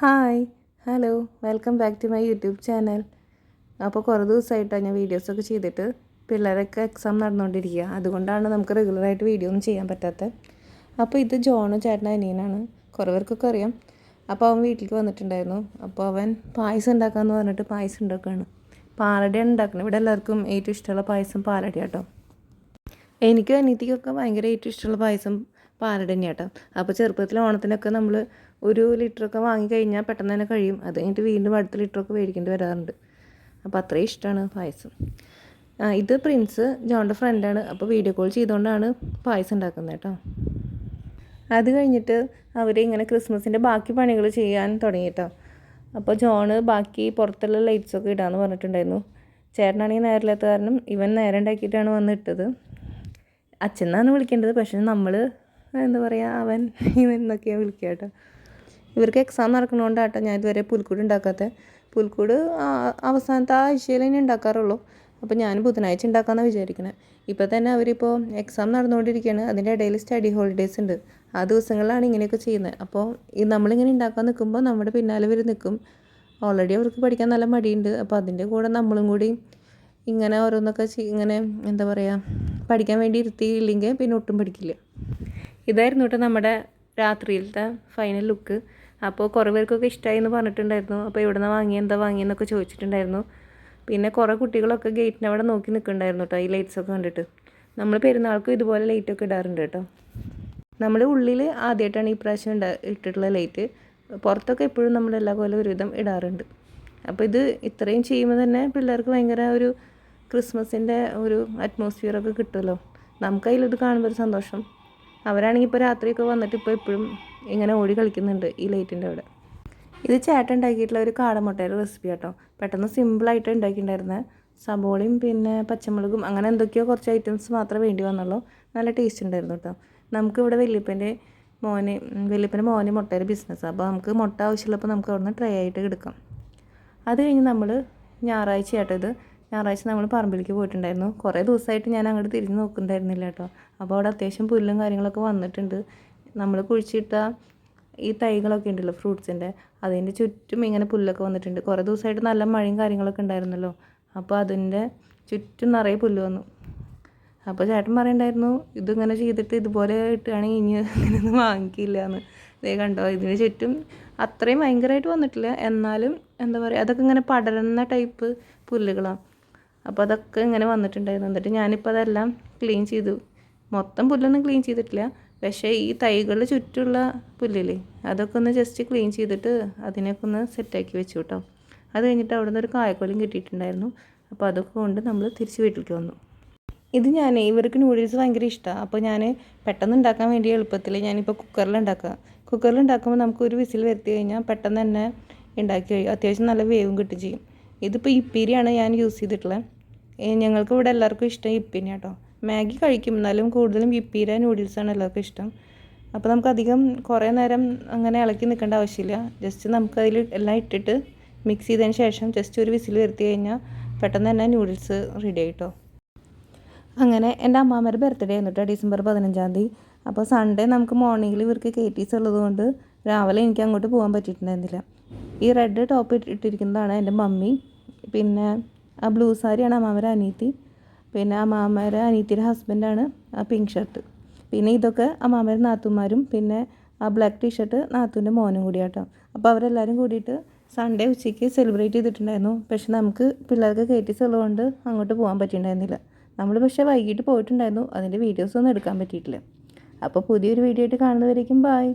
Hi. Hello. Welcome back to my YouTube channel. അപ്പോൾ കുറേ ദിവസമായിട്ടാണ് ഞാൻ വീഡിയോസൊക്കെ ചെയ്തിട്ട് പിള്ളേരൊക്കെ എക്സാം നടന്നുകൊണ്ടിരിക്കുക. അതുകൊണ്ടാണ് നമുക്ക് റെഗുലറായിട്ട് വീഡിയോ ഒന്നും ചെയ്യാൻ പറ്റാത്തത് അപ്പോൾ ഇത് ജോണ് ചേട്ടൻ അനിയനാണ്. കുറേ പേർക്കൊക്കെ അറിയാം. അപ്പോൾ അവൻ വീട്ടിലേക്ക് വന്നിട്ടുണ്ടായിരുന്നു. അപ്പോൾ അവൻ പായസം ഉണ്ടാക്കാമെന്ന് പറഞ്ഞിട്ട് പായസം ഉണ്ടാക്കുകയാണ്. പാലടയാണ് ഉണ്ടാക്കുന്നത്. ഇവിടെ എല്ലാവർക്കും ഏറ്റവും ഇഷ്ടമുള്ള പായസം പാലട കേട്ടോ. എനിക്കും അനിയത്തിക്കൊക്കെ ഭയങ്കര ഏറ്റവും ഇഷ്ടമുള്ള പായസം പാലട തന്നെയാട്ടോ അപ്പോൾ ചെറുപ്പത്തിൽ ഓണത്തിനൊക്കെ നമ്മൾ ഒരു ലിറ്ററൊക്കെ വാങ്ങിക്കഴിഞ്ഞാൽ പെട്ടെന്ന് തന്നെ കഴിയും. അത് കഴിഞ്ഞിട്ട് വീണ്ടും അടുത്ത ലിറ്ററൊക്കെ മേടിക്കേണ്ടി വരാറുണ്ട്. അപ്പോൾ അത്രയും ഇഷ്ടമാണ് പായസം. ഇത് പ്രിൻസ് ജോണിന്റെ ഫ്രണ്ടാണ് അപ്പോൾ വീഡിയോ കോൾ ചെയ്തുകൊണ്ടാണ് പായസം ഉണ്ടാക്കുന്നത് കേട്ടോ. അത് കഴിഞ്ഞിട്ട് അവർ ഇങ്ങനെ ക്രിസ്മസിന്റെ ബാക്കി പണികൾ ചെയ്യാൻ തുടങ്ങി കേട്ടോ. അപ്പോൾ ജോണ് ബാക്കി പുറത്തുള്ള ലൈറ്റ്സൊക്കെ ഇടാമെന്ന് പറഞ്ഞിട്ടുണ്ടായിരുന്നു. ചേട്ടനാണെങ്കിൽ നേരില്ലാത്ത കാരണം ഇവൻ നേരം ഉണ്ടാക്കിയിട്ടാണ് വന്നിട്ടത്. അച്ഛനാണ് വിളിക്കേണ്ടത്? പക്ഷേ നമ്മൾ എന്താ പറയുക അവൻ ഇവൻ എന്നൊക്കെയാണ് വിളിക്കുക കേട്ടോ. ഇവർക്ക് എക്സാം നടക്കുന്നതുകൊണ്ടാട്ടോ ഞാൻ ഇതുവരെ പുൽക്കൂട് ഉണ്ടാക്കാത്ത. പുൽക്കൂട് അവസാനത്തെ ആഴ്ചയിൽ തന്നെ ഉണ്ടാക്കാറുള്ളൂ. അപ്പോൾ ഞാൻ ബുധനാഴ്ച ഉണ്ടാക്കാമെന്നാണ് വിചാരിക്കുന്നത് ഇപ്പോൾ തന്നെ അവരിപ്പോൾ എക്സാം നടന്നുകൊണ്ടിരിക്കുകയാണ് അതിന്റെ ഇടയിൽ സ്റ്റഡി ഹോളിഡേയ്സ് ഉണ്ട്. ആ ദിവസങ്ങളിലാണ് ഇങ്ങനെയൊക്കെ ചെയ്യുന്നത്. അപ്പോൾ ഈ നമ്മളിങ്ങനെ ഉണ്ടാക്കാൻ നിൽക്കുമ്പോൾ നമ്മുടെ പിന്നാലെ ഇവർ നിൽക്കും. ഓൾറെഡി അവർക്ക് പഠിക്കാൻ നല്ല മടിയുണ്ട്. അപ്പോൾ അതിന്റെ കൂടെ നമ്മളും കൂടി ഇങ്ങനെ ഓരോന്നൊക്കെ ഇങ്ങനെ എന്താ പറയുക പഠിക്കാൻ വേണ്ടി ഇരുത്തിയില്ലെങ്കിൽ പിന്നെ ഒട്ടും പഠിക്കില്ല. ഇതായിരുന്നു കേട്ടോ നമ്മുടെ രാത്രിയിലത്തെ ഫൈനൽ ലുക്ക് അപ്പോൾ കുറേ പേർക്കൊക്കെ ഇഷ്ടമായി എന്ന് പറഞ്ഞിട്ടുണ്ടായിരുന്നു. അപ്പോൾ ഇവിടെ നിന്ന് വാങ്ങി എന്താ വാങ്ങിയെന്നൊക്കെ ചോദിച്ചിട്ടുണ്ടായിരുന്നു. പിന്നെ കുറേ കുട്ടികളൊക്കെ ഗേറ്റിന്റെ അവിടെ നോക്കി നിൽക്കുന്നുണ്ടായിരുന്നു കേട്ടോ ഈ ലൈറ്റ്സൊക്കെ കണ്ടിട്ട്. നമ്മൾ പെരുന്നാൾക്കും ഇതുപോലെ ലൈറ്റൊക്കെ ഇടാറുണ്ട് കേട്ടോ. നമ്മൾ ഉള്ളിൽ ആദ്യമായിട്ടാണ് ഈ പ്രാവശ്യം ഇടാ ഇട്ടിട്ടുള്ള ലൈറ്റ്. പുറത്തൊക്കെ എപ്പോഴും നമ്മൾ എല്ലാ പോലെ ഒരുവിധം ഇടാറുണ്ട്. അപ്പോൾ ഇത് ഇത്രയും ചെയ്യുമ്പോൾ തന്നെ പിള്ളേർക്ക് ഭയങ്കര ഒരു ക്രിസ്മസിന്റെ ഒരു അറ്റ്മോസ്ഫിയറൊക്കെ കിട്ടുമല്ലോ. നമുക്കതിലിത് കാണുമ്പോൾ ഒരു സന്തോഷം. അവരാണെങ്കിൽ ഇപ്പോൾ രാത്രിയൊക്കെ വന്നിട്ട് ഇപ്പോൾ എപ്പോഴും ഇങ്ങനെ ഓടി കളിക്കുന്നുണ്ട് ഈ ലൈറ്റിന്റെ അവിടെ. ഇത് ചേട്ടൻ ഉണ്ടാക്കിയിട്ടുള്ള ഒരു കാടമുട്ടയുടെ റെസിപ്പി കേട്ടോ പെട്ടെന്ന് സിമ്പിളായിട്ട് ഉണ്ടാക്കിയിട്ടുണ്ടായിരുന്നത് സബോളയും പിന്നെ പച്ചമുളകും അങ്ങനെ എന്തൊക്കെയോ കുറച്ച് ഐറ്റംസ് മാത്രമേ വേണ്ടി വന്നുള്ളൂ. നല്ല ടേസ്റ്റ് ഉണ്ടായിരുന്നു കേട്ടോ നമുക്കിവിടെ വല്യപ്പന്റെ മോന് വല്യപ്പന്റെ മോന് മുട്ടയുടെ ബിസിനസ് അപ്പോൾ നമുക്ക് മുട്ട ആവശ്യമുള്ളപ്പോൾ നമുക്ക് അവിടെ നിന്ന് ട്രൈ ആയിട്ട് എടുക്കാം. അത് കഴിഞ്ഞ് നമ്മൾ ഞായറാഴ്ച ആട്ടോ ഇത്. ഞായറാഴ്ച നമ്മൾ പറമ്പിലേക്ക് പോയിട്ടുണ്ടായിരുന്നു. കുറേ ദിവസമായിട്ട് ഞാൻ അങ്ങോട്ട് തിരിഞ്ഞ് നോക്കുന്നുണ്ടായിരുന്നില്ല കേട്ടോ അപ്പോൾ അവിടെ അത്യാവശ്യം പുല്ലും കാര്യങ്ങളൊക്കെ വന്നിട്ടുണ്ട്. നമ്മൾ കുഴിച്ചിട്ട ഈ തൈകളൊക്കെ ഉണ്ടല്ലോ ഫ്രൂട്ട്സിന്റെ അതിന്റെ ചുറ്റും ഇങ്ങനെ പുല്ലൊക്കെ വന്നിട്ടുണ്ട്. കുറേ ദിവസമായിട്ട് നല്ല മഴയും കാര്യങ്ങളൊക്കെ ഉണ്ടായിരുന്നല്ലോ. അപ്പോൾ അതിന്റെ ചുറ്റും നിറയെ പുല്ല് വന്നു. അപ്പോൾ ചേട്ടൻ പറയണ്ടായിരുന്നു ഇതിങ്ങനെ ചെയ്തിട്ട് ഇതുപോലെ ഇട്ടുകയാണെങ്കിൽ ഇനി ഇങ്ങനെയൊന്നും വാങ്ങിക്കില്ല എന്ന് ഇതേ കണ്ടോ ഇതിന് ചുറ്റും അത്രയും ഭയങ്കരമായിട്ട് വന്നിട്ടില്ല. എന്നാലും എന്താ പറയുക അതൊക്കെ ഇങ്ങനെ പടരുന്ന ടൈപ്പ് പുല്ലുകളാണ് അപ്പോൾ അതൊക്കെ ഇങ്ങനെ വന്നിട്ടുണ്ടായിരുന്നു. എന്നിട്ട് ഞാനിപ്പോൾ അതെല്ലാം ക്ലീൻ ചെയ്തു. മൊത്തം പുല്ലൊന്നും ക്ലീൻ ചെയ്തിട്ടില്ല. പക്ഷേ ഈ തൈകളുടെ ചുറ്റുള്ള പുല്ലില്ലേ അതൊക്കെ ഒന്ന് ജസ്റ്റ് ക്ലീൻ ചെയ്തിട്ട് അതിനൊക്കെ ഒന്ന് സെറ്റാക്കി വെച്ചു കേട്ടോ അത് കഴിഞ്ഞിട്ട് അവിടെ നിന്ന് ഒരു കിട്ടിയിട്ടുണ്ടായിരുന്നു. അപ്പോൾ അതൊക്കെ കൊണ്ട് നമ്മൾ തിരിച്ച് വീട്ടിലേക്ക് വന്നു. ഇത് ഞാൻ ഇവർക്ക് നൂഡിൽസ് ഭയങ്കര ഇഷ്ടമാണ് അപ്പോൾ ഞാൻ പെട്ടെന്ന് ഉണ്ടാക്കാൻ വേണ്ടി എളുപ്പത്തിൽ ഞാനിപ്പോൾ കുക്കറിൽ ഉണ്ടാക്കുക കുക്കറിൽ ഉണ്ടാക്കുമ്പോൾ നമുക്ക് ഒരു വിസിൽ വരുത്തി കഴിഞ്ഞാൽ പെട്ടെന്ന് തന്നെ ഉണ്ടാക്കി അത്യാവശ്യം നല്ല വേവും കിട്ടുകയും ചെയ്യും. ഇതിപ്പോൾ ഇപ്പീരിയാണ് ഞാൻ യൂസ് ചെയ്തിട്ടുള്ളത് ഞങ്ങൾക്ക് ഇവിടെ എല്ലാവർക്കും ഇഷ്ടം ഇപ്പിനെ കേട്ടോ മാഗി കഴിക്കും. എന്നാലും കൂടുതലും വിപ്പീര നൂഡിൽസാണ് എല്ലാവർക്കും ഇഷ്ടം. അപ്പോൾ നമുക്കധികം കുറേ നേരം അങ്ങനെ ഇളക്കി നിൽക്കേണ്ട ആവശ്യമില്ല. ജസ്റ്റ് നമുക്കതിൽ എല്ലാം ഇട്ടിട്ട് മിക്സ് ചെയ്തതിന് ശേഷം ജസ്റ്റ് ഒരു വിസിൽ വരുത്തി കഴിഞ്ഞാൽ പെട്ടെന്ന് തന്നെ നൂഡിൽസ് റെഡി ആയിട്ടോ. അങ്ങനെ എന്റെ അമ്മാമ്മയുടെ ബർത്ത്ഡേ ആയിരുന്നു കേട്ടോ ഡിസംബർ പതിനഞ്ചാം തീയതി. അപ്പോൾ സൺഡേ നമുക്ക് മോർണിംഗിൽ ഇവർക്ക് കെ ടി സി ഉള്ളതുകൊണ്ട് രാവിലെ എനിക്ക് അങ്ങോട്ട് പോകാൻ പറ്റിയിട്ടുണ്ടായിരുന്നില്ല. ഈ റെഡ് ടോപ്പ് ഇട്ടിരിക്കുന്നതാണ് എന്റെ മമ്മി. പിന്നെ ആ ബ്ലൂ സാരിയാണ് അമ്മാമയുടെ അനീത്തി പിന്നെ ആ അമ്മാമയുടെ അനീത്തിയുടെ ഹസ്ബൻഡാണ് ആ പിങ്ക് ഷർട്ട് പിന്നെ ഇതൊക്കെ ആ അമ്മാമയുടെ നാത്തുമാരും പിന്നെ ആ ബ്ലാക്ക് ടീഷർട്ട് നാത്തുവിന്റെ മോനും കൂടിയാട്ടോ. അപ്പോൾ അവരെല്ലാവരും കൂടിയിട്ട് സൺഡേ ഉച്ചയ്ക്ക് സെലിബ്രേറ്റ് ചെയ്തിട്ടുണ്ടായിരുന്നു. പക്ഷെ നമുക്ക് പിള്ളേർക്ക് കയറ്റി ഉള്ളതുകൊണ്ട് അങ്ങോട്ട് പോകാൻ പറ്റിയിട്ടുണ്ടായിരുന്നില്ല. നമ്മൾ പക്ഷേ വൈകിട്ട് പോയിട്ടുണ്ടായിരുന്നു. അതിന്റെ വീഡിയോസ് ഒന്നും എടുക്കാൻ പറ്റിയിട്ടില്ല. അപ്പോൾ പുതിയൊരു വീഡിയോ ആയിട്ട് കാണുന്നവരേക്കും ബായ്